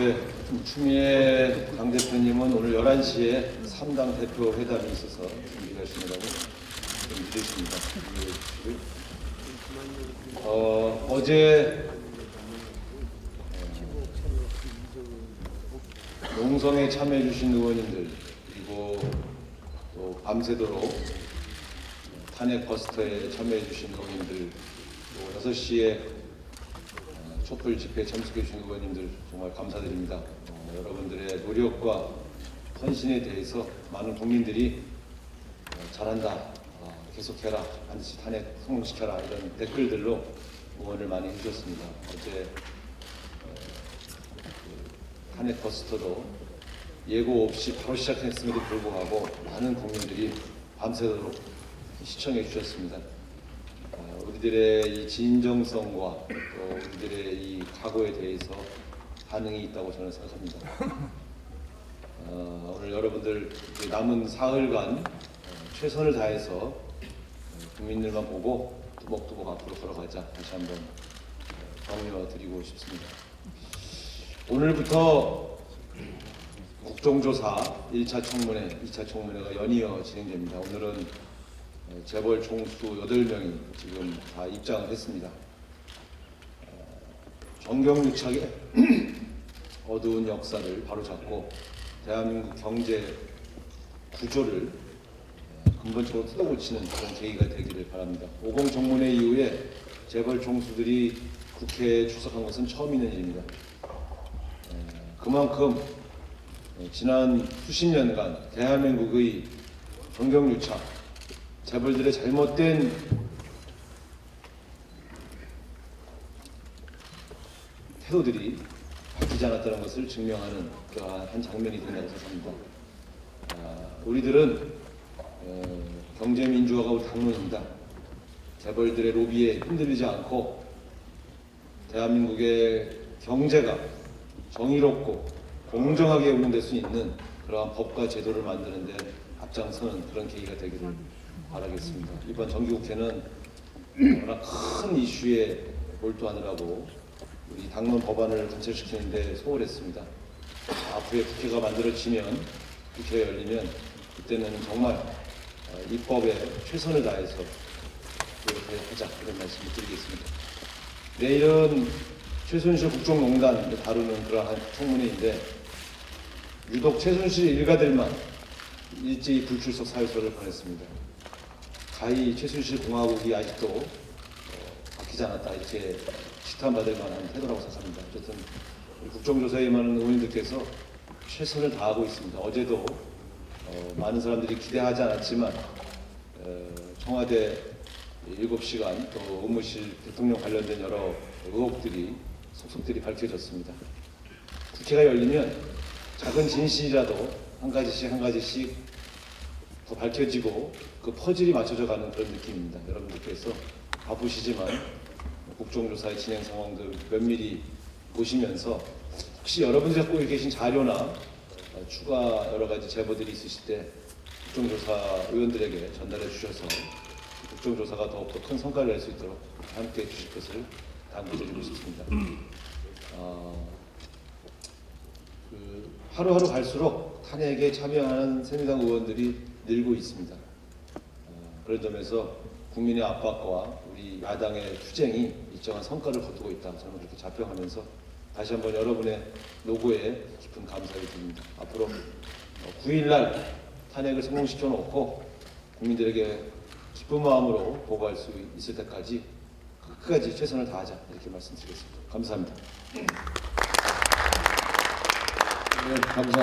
네, 추미애 당 대표님은 오늘 11시에 3당 대표 회담이 있어서 준비하시느라고 좀 늦으십니다. 어, 어제 어, 농성에 참여해 주신 의원님들 그리고 또 밤새도록 탄핵 버스터에 참여해 주신 의원님들 또 6시에 어, 촛불 집회에 참석해 주신 의원님들 정말 감사드립니다. 어, 여러분들의 노력과 헌신에 대해서 많은 국민들이 어, 잘한다, 어, 계속해라, 반드시 탄핵 성공시켜라 이런 댓글들로 응원을 많이 해주셨습니다. 어제 어, 그 탄핵 버스터도 예고 없이 바로 시작했음에도 불구하고 많은 국민들이 밤새도록 시청해 주셨습니다. 어, 우리들의 이 진정성과 또 우리들의 이 각오에 대해서 반응이 있다고 저는 생각합니다. 어, 오늘 여러분들 남은 사흘간 어, 최선을 다해서 어, 국민들만 보고 두벅두벅 앞으로 걸어가자 다시 한번 어, 격려 드리고 싶습니다. 오늘부터 국정조사 1차 청문회, 2차 청문회가 연이어 진행됩니다. 오늘은 어, 재벌 총수 8명이 지금 다 입장을 했습니다. 어, 정경유착의 어두운 역사를 바로잡고 대한민국 경제 구조를 어, 근본적으로 뜯어고치는 그런 계기가 되기를 바랍니다. 50 정문회 이후에 재벌 총수들이 국회에 출석한 것은 처음 있는 일입니다. 에, 그만큼 어, 지난 수십 년간 대한민국의 정경유착, 재벌들의 잘못된 태도들이 바뀌지 않았다는 것을 증명하는 한 장면이 된다고 생각합니다. 아, 우리들은 어, 경제민주화가 우리 당론입니다. 재벌들의 로비에 흔들리지 않고 대한민국의 경제가 정의롭고 공정하게 운영될 수 있는 그러한 법과 제도를 만드는 데 앞장서는 그런 계기가 되기를 바라겠습니다. 이번 정기국회는 워낙 큰 이슈에 몰두하느라고 우리 당론 법안을 관철시키는데 소홀했습니다. 앞으로의 국회가 만들어지면 국회가 열리면 그때는 정말 어, 입법에 최선을 다해서 이렇게 하자 이런 말씀을 드리겠습니다. 내일은 최순실 국정농단을 다루는 그러한 청문회인데 유독 최순실 일가들만 일제히 불출석 사유서를 보냈습니다. 가히 최순실 공화국이 아직도 어, 바뀌지 않았다 이렇게 시탄받을 만한 태도라고 생각합니다. 어쨌든 국정조사에 임하는 의원님들께서 최선을 다하고 있습니다. 어제도 어, 많은 사람들이 기대하지 않았지만 어, 청와대 7시간 또 의무실 대통령 관련된 여러 의혹들이 속속들이 밝혀졌습니다. 국회가 열리면 작은 진실이라도 한 가지씩 한 가지씩 더 밝혀지고 그 퍼즐이 맞춰져 가는 그런 느낌입니다. 여러분들께서 바쁘시지만 국정조사의 진행 상황들 면밀히 보시면서 혹시 여러분들이 갖고 계신 자료나 어, 추가 여러 가지 제보들이 있으실 때 국정조사 의원들에게 전달해 주셔서 국정조사가 더욱더 큰 성과를 낼 수 있도록 함께 해 주실 것을 당부드리고 싶습니다. 어, 그 하루하루 갈수록 탄핵에 참여하는 새누리당 의원들이 늘고 있습니다. 어, 그런 점에서 국민의 압박과 우리 야당의 투쟁이 일정한 성과를 거두고 있다. 저는 그렇게 자평하면서 다시 한번 여러분의 노고에 깊은 감사를 드립니다. 앞으로 9일날 탄핵을 성공시켜 놓고 국민들에게 기쁜 마음으로 보고할 수 있을 때까지 끝까지 최선을 다하자 이렇게 말씀드리겠습니다. 감사합니다. 네, 감사합니다.